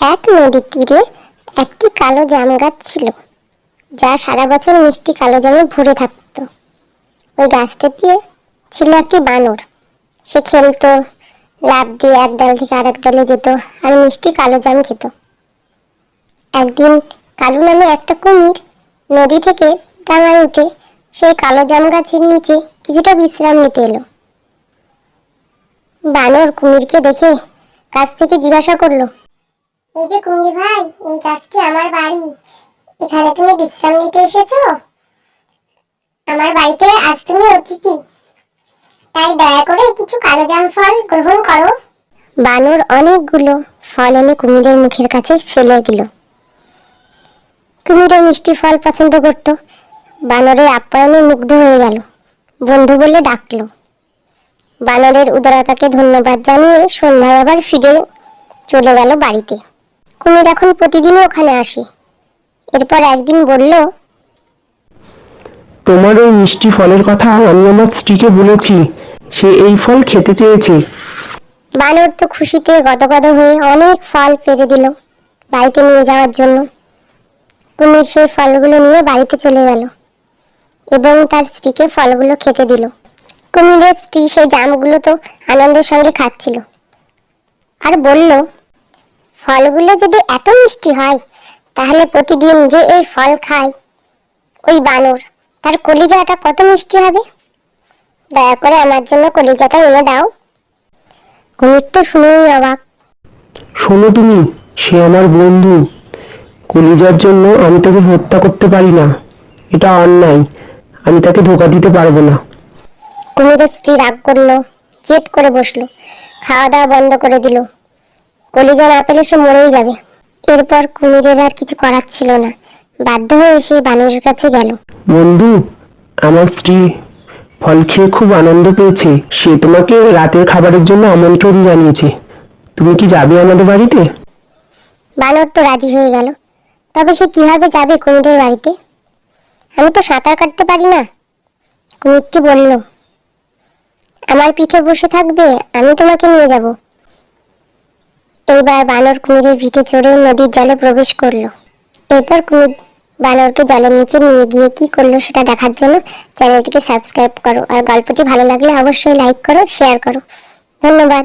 এক নদীর তীরে একটি কালো জাম গাছ ছিল, যা সারা বছর মিষ্টি কালো জামে ভরে থাকতো। ওই গাছটা দিয়ে ছিল একটি বানর। সে খেলতো, লাফ দিয়ে এক ডাল থেকে আরেক ডালে যেত আর মিষ্টি কালো জাম খেত। একদিন কালু নামে একটা কুমির নদী থেকে ডাঙায় উঠে সেই কালো জাম গাছের নিচে কিছুটা বিশ্রাম নিতে এলো। বানর কুমিরকে দেখে কাছ থেকে জিজ্ঞাসা করল এই যে কুমির ভাই, এই গাছটি আমার বাড়ি? এখানে তুমি বিশ্রাম নিতে এসেছ? আমার বাড়িতে আজ তুমি অতিথি। তাই দয়া করে কিছু কালো জাম ফল গ্রহণ করো। বানর অনেকগুলো ফল এনে কুমিরের মুখের কাছে ফেলে দিল। কুমিরও মিষ্টি ফল পছন্দ করত। বানরের আপ্যায়নে মুগ্ধ হয়ে গেল। বন্ধু বলে ডাকলো। বানরের উদারতাকে ধন্যবাদ জানিয়ে সন্ধ্যায় আবার ফিরে চলে গেল বাড়িতে। কুমির এখন প্রতিদিনই ওখানে আসে এরপর একদিন বলল তোমার ওই মিষ্টি ফলের কথা আমি আমার স্ত্রীকে বলেছি সে এই ফল খেতে চেয়েছে। বানর তো খুশিতে গদগদ হয়ে অনেক ফল পেরে দিল বাড়িতে নিয়ে যাওয়ার জন্য। কুমির সেই ফলগুলো নিয়ে বাড়িতে চলে গেল এবং তার স্ত্রীকে ফলগুলো খেতে দিল। কুমিরের স্ত্রী সেই জামগুলো তো আনন্দের সঙ্গে খাচ্ছিল। আর বলল ফলগুলো যদি এত মিষ্টি হয় তাহলে প্রতিদিন যে এই ফল খায় ওই বানর তার কলিজাটা কত মিষ্টি হবে? দয়া করে আমার জন্য কলিজাটা এনে দাও। কুমির তো শুনেই অবাক। শোনো তুমি সে আমার বন্ধু। কলিজার জন্য আমি তাকে হত্যা করতে পারি না। এটা অন্যায়। আমি তাকে ধোকা দিতে পারব না। কুমিরের স্ত্রী রাগ করল জেদ করে বসল। খাওয়া দাওয়া বন্ধ করে দিল। কলিজা না পেলে সে মরেই যাবে। এরপর কুমিরের আর কিছু করার ছিল না। বাধ্য হয়ে সে বানরের কাছে গেল। বন্ধু আমার স্ত্রী ফল খেয়ে খুব আনন্দ পেয়েছে। সে তোমাকে রাতের খাবারের জন্য আমন্ত্রণ জানিয়েছে। তুমি কি যাবে আমাদের বাড়িতে? বানর তো রাজি হয়ে গেল। তবে সে কীভাবে যাবে কুমিরের বাড়িতে? আমি তো সাঁতার কাটতে পারি না। কুমিরটি বলল? আমার পিঠে বসে থাকবে আমি তোমাকে নিয়ে যাব। এইবার বানর কুমিরের ভিটে চড়ে নদীর জলে প্রবেশ করল। এরপর কুমির বানরকে জলের নিচে নিয়ে গিয়ে কি করল সেটা দেখার জন্য চ্যানেলটিকে সাবস্ক্রাইব করো। আর গল্পটি ভালো লাগলে অবশ্যই লাইক করো শেয়ার করো। ধন্যবাদ।